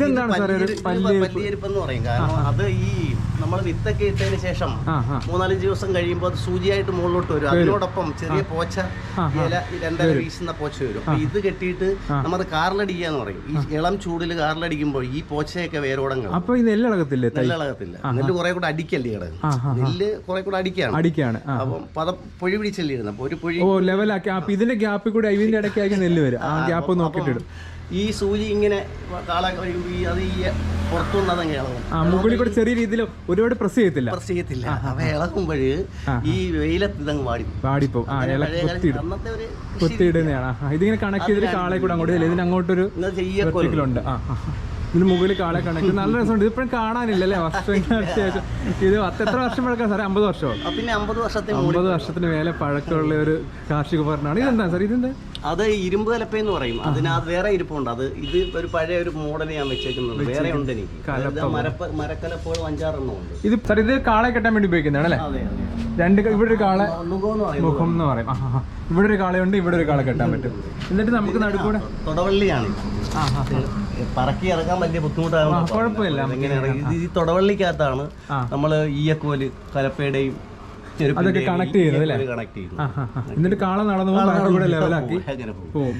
ഇതെന്താണ് സാറേ ഒരു പല്ല് പല്ലിയിരിപ്പ് എന്ന് പറയും. കാരണം അത് ഈ നമ്മൾ വിത്തൊക്കെ ഇട്ടതിന് ശേഷം മൂന്നാലഞ്ച് ദിവസം കഴിയുമ്പോൾ അത് സൂചിയായിട്ട് മുകളിലോട്ട് വരും. അതിനോടൊപ്പം ചെറിയ പോച്ച. ഇല രണ്ടര വീശുന്ന പോച്ച വരും. അപ്പൊ ഇത് കെട്ടിയിട്ട് നമ്മൾ കാറിലടിക്കുക എന്ന് പറയും. ഈ ഇളം ചൂടിൽ കാറിലടിക്കുമ്പോൾ ഈ പോച്ചയൊക്കെ വേരോടങ്ങൾ അപ്പൊ ഇത് നെല്ലടകത്തില്ല നെല്ലിളകത്തില്ല. നെല്ല് കുറെ കൂടെ അടിക്കല്ലേ കിടക്കും നെല്ല് കുറെ കൂടെ അടിക്കാണ്. അടിക്കാണ് അപ്പം പദം പൊഴി പിടിച്ചല്ലേ ഇരുന്നു അപ്പൊ ഒരു പൊഴി ഓ ലെവലാക്കി ഗ്യാപ്പ് ഇതിന്റെ ഗ്യാപ്പിൽ കൂടെ ഇതിന്റെ ഇടയ്ക്കായി നെല്ല് വരും. ആ ഗ്യാപ്പ് നോക്കിയിട്ടിടും ഈ സൂചി ഇങ്ങനെ കാള അത് ഈ ഇളകും. മുകളിൽ കൂടെ ചെറിയ രീതിയിൽ ഒരുപാട് പ്രസ് ചെയ്യത്തില്ല. പ്രസ് ചെയ്യത്തില്ല. അവ ഇളകുമ്പോൾ ഈ വെയിലത്ത് ഇതങ്ങ് വാടി വാടിപ്പോ കുത്തിയിടുന്നതാണ്. ഇതിങ്ങനെ കണക്ട് ചെയ്തിട്ട് കാളെ കൂടെ അങ്ങോട്ട്. ഇതിന് അങ്ങോട്ടൊരു ആ ആ. ഇതിന് മുകളിൽ കാളെ കണക്ട്. നല്ല രസമുണ്ട്. ഇതിപ്പോഴും കാണാനില്ല അല്ലേ വർഷങ്ങൾക്ക് ശേഷം ഇത് എത്ര വർഷം പഴക്കാൻ സാറേ? അമ്പത് വർഷമോ? പിന്നെ അമ്പത് വർഷത്തെ അമ്പത് വർഷത്തിന് മേലെ പഴക്കമുള്ള ഒരു കാർഷിക ഉപകരണമാണ്. ഇതെന്താ സാർ ഇതെന്താ? അത് ഇരുമ്പ് കലപ്പ എന്ന് പറയും അതിനകത്ത് വേറെ ഇരിപ്പുണ്ട്. അത് ഇത് ഒരു പഴയ ഒരു മോഡൽ ഞാൻ വെച്ചേക്കുന്നുണ്ട് വേറെ ഉണ്ട് എനിക്ക് മരപ്പ മരക്കലപ്പുകളും അഞ്ചാറെണ്ണം ഉണ്ട്. ഇത് സാർ ഇത് കാളെ കെട്ടാൻ വേണ്ടി ഉപയോഗിക്കുന്നതാണ് അല്ലേ? രണ്ട് ഇവിടെ ഒരു കാളെ മുഖം എന്ന് പറയും. ഇവിടെ ഒരു കാളയുണ്ട് ഇവിടെ ഒരു കാളെ കെട്ടാൻ പറ്റും. എന്നിട്ട് നമുക്ക് നടുക്കൂടെ? തൊടവള്ളിയാണ്. പറക്കി ഇറക്കാൻ വലിയ ബുദ്ധിമുട്ടാണ് കുഴപ്പമില്ല. ഈ തൊടവള്ളിക്കകത്താണ് നമ്മൾ നമ്മൾ ഈയക്കോൽ കലപ്പയുടെയും അതൊക്കെ കണക്ട് ചെയ്യുന്നത് അല്ലേ? കണക്ട് ചെയ്യുന്നു. എന്നിട്ട് കാള നടന്നു ലെവലാക്കി പോകും